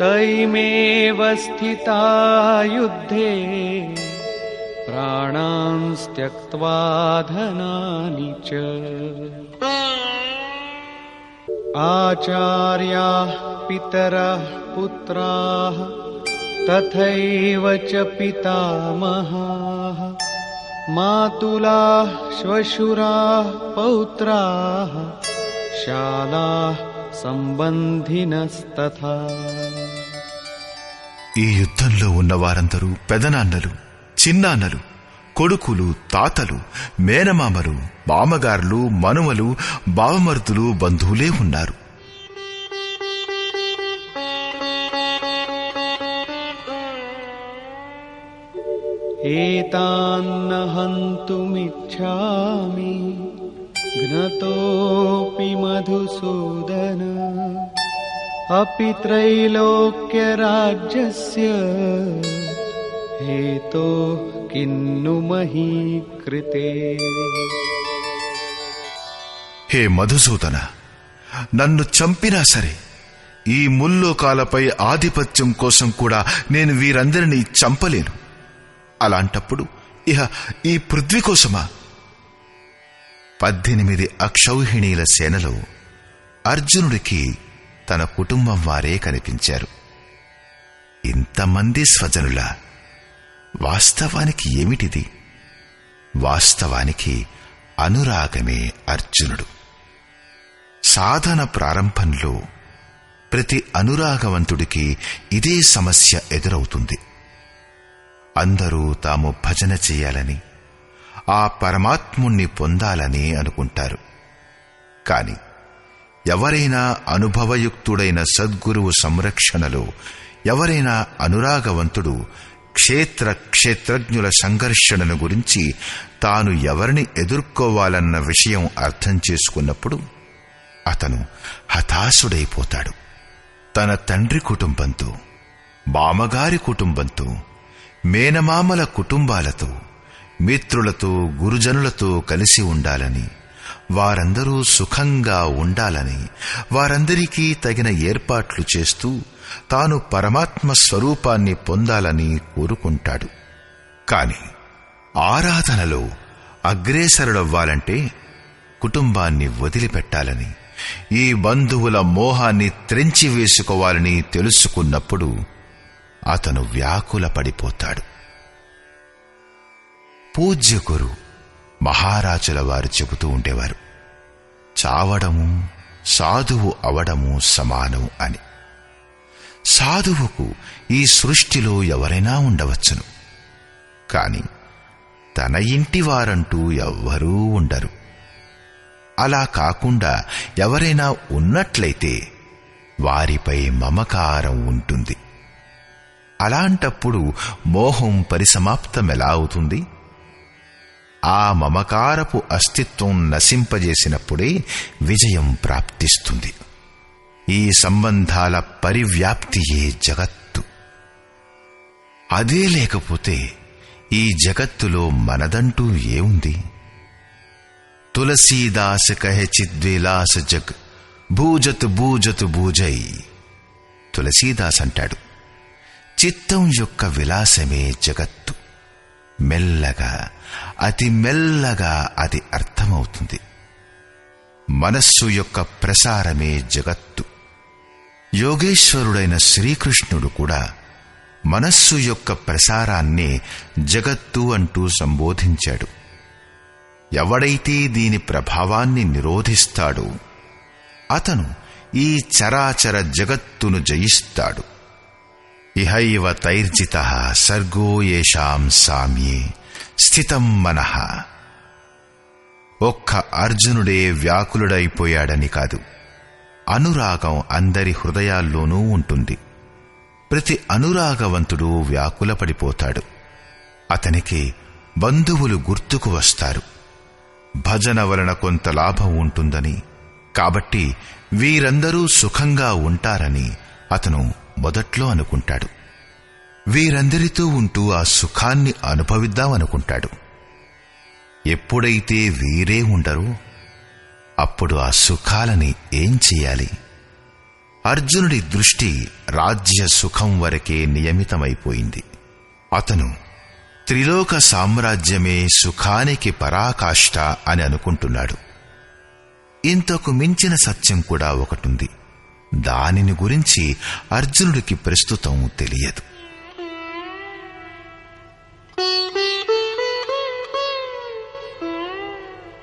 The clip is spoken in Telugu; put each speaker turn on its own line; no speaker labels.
तैमेव स्थिता युद्धे प्राणांस्त्यक्त्वा धनानि च। आचार्याः पितरः पुत्राः तथैव च पितामहाः मातुलाः श्वशुराः पौत्राः शालाः సంబంధినస్తథా.
ఈ యుద్ధంలో ఉన్న వారందరూ పెదనాన్నలు చిన్నాన్నలు కొడుకులు తాతలు మేనమామలు మామగారులు మనుమలు బావమరుతులు బంధువులే ఉన్నారు.
ఏతాన్నహంతుమిచ్చామి. घ्नतोऽपि मधुसूदन अपि त्रैलोक्यराज्यस्य हेतो किन्नु मही कृते
హే మధుసూదన నన్ను చంపినా సరే ఈ ముల్లోకాలపై ఆధిపత్యం కోసం కూడా నేను వీరందరినీ చంపలేను అలాంటప్పుడు ఇహ ఈ పృథ్వీ కోసమా పద్దెనిమిది అక్షౌహిణీల సేనలో అర్జునుడికి తన కుటుంబం వారే కనిపించారు. ఇంతమంది స్వజనుల వాస్తవానికి ఏమిటిది? వాస్తవానికి అనురాగమే అర్జునుడు. సాధన ప్రారంభంలో ప్రతి అనురాగవంతుడికి ఇదే సమస్య ఎదురవుతుంది. అందరూ తాము భజన చేయాలని ఆ పరమాత్ముణ్ణి పొందాలని అనుకుంటారు. కాని ఎవరైనా అనుభవయుక్తుడైన సద్గురువు సంరక్షణలో ఎవరైనా అనురాగవంతుడు క్షేత్ర క్షేత్రజ్ఞుల సంఘర్షణను గురించి తాను ఎవరిని ఎదుర్కోవాలన్న విషయం అర్థం చేసుకున్నప్పుడు అతను హతాశుడైపోతాడు. తన తండ్రి కుటుంబంతో మామగారి కుటుంబంతో మేనమామల కుటుంబాలతో మిత్రులతో గురుజనులతో కలిసి ఉండాలని వారందరూ సుఖంగా ఉండాలని వారందరికీ తగిన ఏర్పాట్లు చేస్తూ తాను పరమాత్మ స్వరూపాన్ని పొందాలని కోరుకుంటాడు. కాని ఆరాధనలో అగ్రేసరుడవ్వాలంటే కుటుంబాన్ని వదిలిపెట్టాలని ఈ బంధువుల మోహాన్ని త్రెంచి వేసుకోవాలని తెలుసుకున్నప్పుడు అతను వ్యాకుల పడిపోతాడు పూజ్య గురు మహారాజుల వారు చెబుతూ ఉండేవారు చావడము సాధువు అవడము సమానం అని. సాధువుకు ఈ సృష్టిలో ఎవరైనా ఉండవచ్చును. కాని తన ఇంటి వారంటూ ఎవ్వరూ ఉండరు. అలా కాకుండా ఎవరైనా ఉన్నట్లయితే వారిపై మమకారం ఉంటుంది. అలాంటప్పుడు మోహం పరిసమాప్తమెలా అవుతుంది? ఆ మమకారపు అస్తిత్వం నశింపజేసినప్పుడే విజయం ప్రాప్తిస్తుంది. ఈ సంబంధాల పరివ్యాప్తియే జగత్తు. అదే లేకపోతే ఈ జగత్తులో మనదంటూ ఏముంది? తులసీదాస కహె చిద్విలాస జగ్ భూజత్ భూజత్ భూజై తులసీదాస్ అంటాడు చిత్తం యొక్క విలాసమే జగత్తు. మెల్లగా అతి మెల్లగా అది అర్థమవుతుంది. మనస్సు యొక్క ప్రసారమే జగత్తు. యోగేశ్వరుడైన శ్రీకృష్ణుడు కూడా మనస్సు యొక్క ప్రసారాన్నే జగత్తు అంటూ సంబోధించాడు. ఎవడైతే దీని ప్రభావాన్ని నిరోధిస్తాడో అతను ఈ చరాచర జగత్తును జయిస్తాడు. ఇహైవ తైర్జిత సర్గో ఏషాం సామ్యే. స్థితం మనః. ఒక్క అర్జునుడే వ్యాకులుడైపోయాడని కాదు. అనురాగం అందరి హృదయాల్లోనూ ఉంటుంది. ప్రతి అనురాగవంతుడు వ్యాకులపడిపోతాడు. అతనికి బంధువులు గుర్తుకు వస్తారు. భజన వలన కొంత లాభం ఉంటుందని. కాబట్టి వీరందరూ సుఖంగా ఉంటారని అతను మొదట్లో అనుకుంటాడు. వీరందరితో ఉంటూ ఆ సుఖాన్ని అనుభవిద్దామనుకుంటాడు ఎప్పుడైతే వీరే ఉండరో అప్పుడు ఆ సుఖాలని ఏం చేయాలి? అర్జునుడి దృష్టి రాజ్య సుఖం వరకే నియమితమైపోయింది. అతను త్రిలోక సామ్రాజ్యమే సుఖానికి పరాకాష్ట అని అనుకుంటున్నాడు. ఇంతకు మించిన సత్యం కూడా ఒకటుంది. దానిని గురించి అర్జునుడికి ప్రస్తుతం తెలియదు.